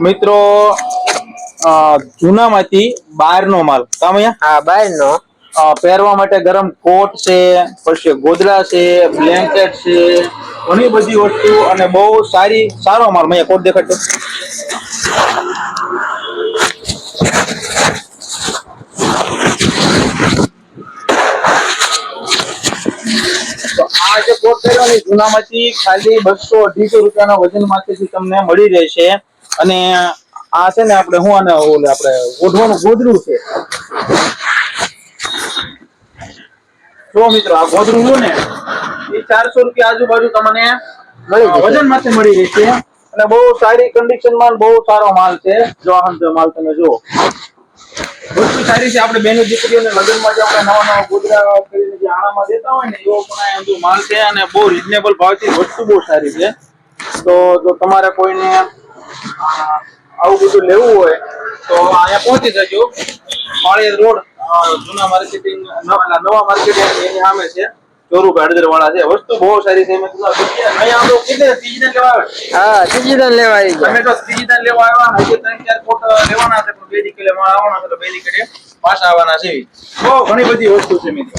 મિત્રો જૂનામાંથી બહારનો માલ. કામ અહીંયા? હા બાર નો પહેરવા માટે ગરમ કોટ છે પછી ગોદડા છે બ્લેન્કેટ છે ઘણી બધી વસ્તુ અને બહુ સારી સારો માલ. અહીંયા કોટ દેખાડતો આ જે કોટ પહેરવાની જૂનામાંથી ખાલી બસો અઢીસો રૂપિયાના વજનમાંથી તમને મળી રહેશે. અને આ છે ને આપણે હું આને ઓલે આપણે ઓઢવાનું ગોદડું છે. જો મિત્રો આ ગોધરું લો ને એ ચારસો રૂપિયા આજુબાજુ તમને વજનમાંથી મળી રહેશે. અને બહુ સારી કન્ડિશનમાં બહુ સારો માલ છે. જો જો માલ તમે જુઓ. વસ્તુ સારી છે. આપણે બેનો દીકરીઓને લગ્નમાં જે આપણે નવા નવા ગોધરા કરીને જે આણામાં દેતા હોય ને એવો પણ આ માલ છે અને બહુ રિઝનેબલ ભાવથી વસ્તુ બહુ સારી છે. તો જો તમારે કોઈને આ, આવું બધું લેવું હોય તો અહીંયા પહોંચી જજો. પાળીયા રોડ જૂના માર્કેટિંગ નવા માર્કેટિંગ એની સામે છે. વાળા છે. વસ્તુ બહુ સારી છે. હા ત્રીજી દાન લેવા આવી. ગયા. તમે તો ત્રીજી દાન લેવા આવ્યા હજી ત્રણ ચાર કોટ લેવાના છે પણ બે આવવાના છે તો બે દીકરી પાછા આવવાના છે બહુ ઘણી બધી વસ્તુ છે મિત્રો.